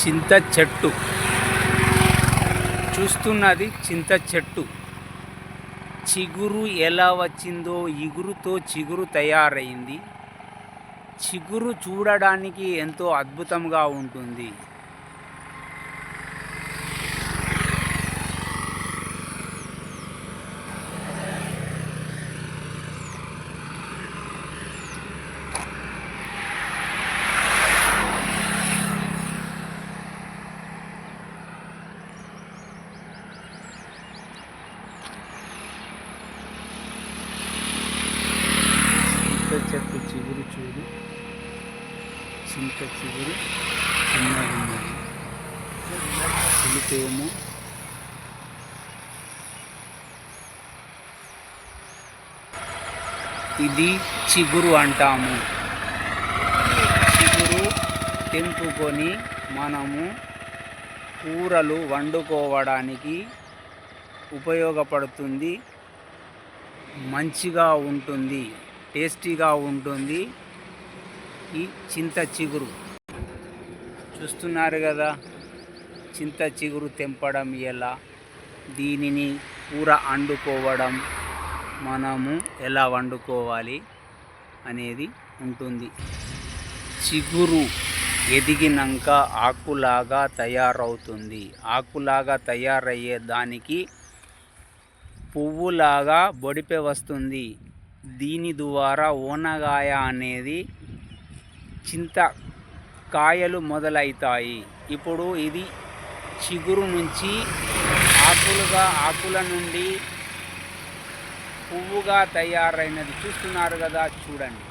చింత చెట్టు. చూస్తున్నది చింత చెట్టు. చిగురు ఎలా వచ్చిందో ఇగురుతో చిగురు తయారైంది. చిగురు చూడడానికి ఎంతో అద్భుతంగా ఉంటుంది చింత చెట్టు చిగురు చూడు చింత చిగురు చిన్నది ఉన్నది ఇది చిగురు అంటాము. చిగురు తెంపుకొని మనము కూరలు వండుకోవడానికి ఉపయోగపడుతుంది. మంచిగా ఉంటుంది టేస్టీగా ఉంటుంది. ఈ చింత చిగురు. చూస్తున్నారు కదా చింత చిగురు తెంపడం ఎలా? దీనిని కూర వండుకోవడం మనము ఎలా వండుకోవాలి అనేది ఉంటుంది. చిగురు ఎదిగినాక ఆకులాగా తయారవుతుంది. ఆకులాగా తయారయ్యే దానికి పువ్వులాగా బొడిపె వస్తుంది. దీని ద్వారా ఓనగాయ అనేది చింత కాయలు మొదలవుతాయి ఇప్పుడు ఇది చిగురు నుంచి ఆకులుగా ఆకుల నుండి పువ్వుగా తయారైనది. చూస్తున్నారు కదా చూడండి.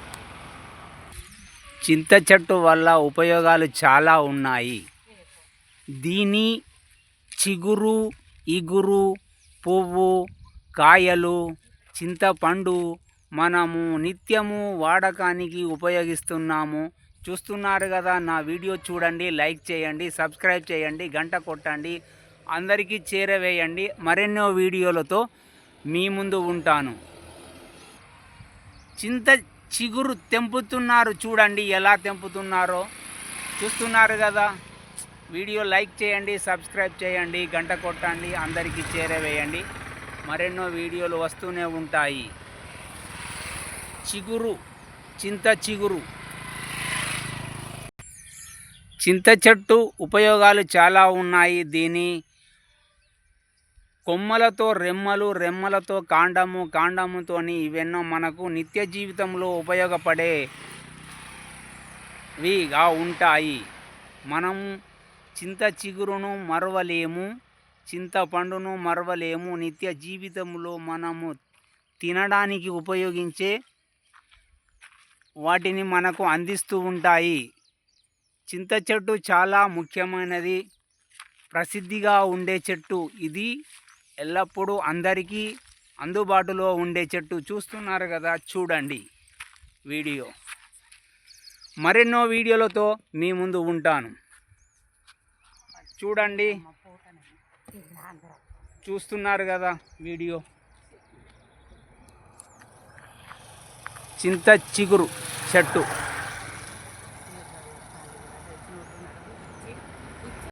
చింత చెట్టు వల్ల ఉపయోగాలు చాలా ఉన్నాయి. దీని చిగురు ఇగురు పువ్వు కాయలు చింతపండు మనము నిత్యము వాడకానికి ఉపయోగిస్తున్నాము. చూస్తున్నారు కదా నా వీడియో చూడండి లైక్ చేయండి సబ్స్క్రైబ్ చేయండి గంట కొట్టండి అందరికీ చేరవేయండి. మరెన్నో వీడియోలతో మీ ముందు ఉంటాను. చింత చిగురు తెంపుతున్నారు చూడండి ఎలా తెంపుతున్నారో. చూస్తున్నారు కదా వీడియో లైక్ చేయండి సబ్స్క్రైబ్ చేయండి గంట కొట్టండి అందరికీ చేరవేయండి. మరెన్నో వీడియోలు వస్తూనే ఉంటాయి. చిగురు చింత చిగురు. చింత చెట్టు ఉపయోగాలు చాలా ఉన్నాయి. దీని కొమ్మలతో రెమ్మలు రెమ్మలతో కాండము కాండముతోని ఇవెన్నో మనకు నిత్య జీవితంలో ఉపయోగపడేవిగా ఉంటాయి. మనం చింత చిగురును మరవలేము చింతపండును మరవలేము. నిత్య జీవితంలో మనము తినడానికి ఉపయోగించే వాటిని మనకు అందిస్తూ ఉంటాయి. చింత చెట్టు చాలా ముఖ్యమైనది. ప్రసిద్ధిగా ఉండే చెట్టు ఇది. ఎల్లప్పుడూ అందరికీ అందుబాటులో ఉండే చెట్టు. చూస్తున్నారు కదా చూడండి వీడియో. మరెన్నో వీడియోలతో మీ ముందు ఉంటాను. చూడండి. చూస్తున్నారు కదా వీడియో. చింత చిగురు చెట్టు.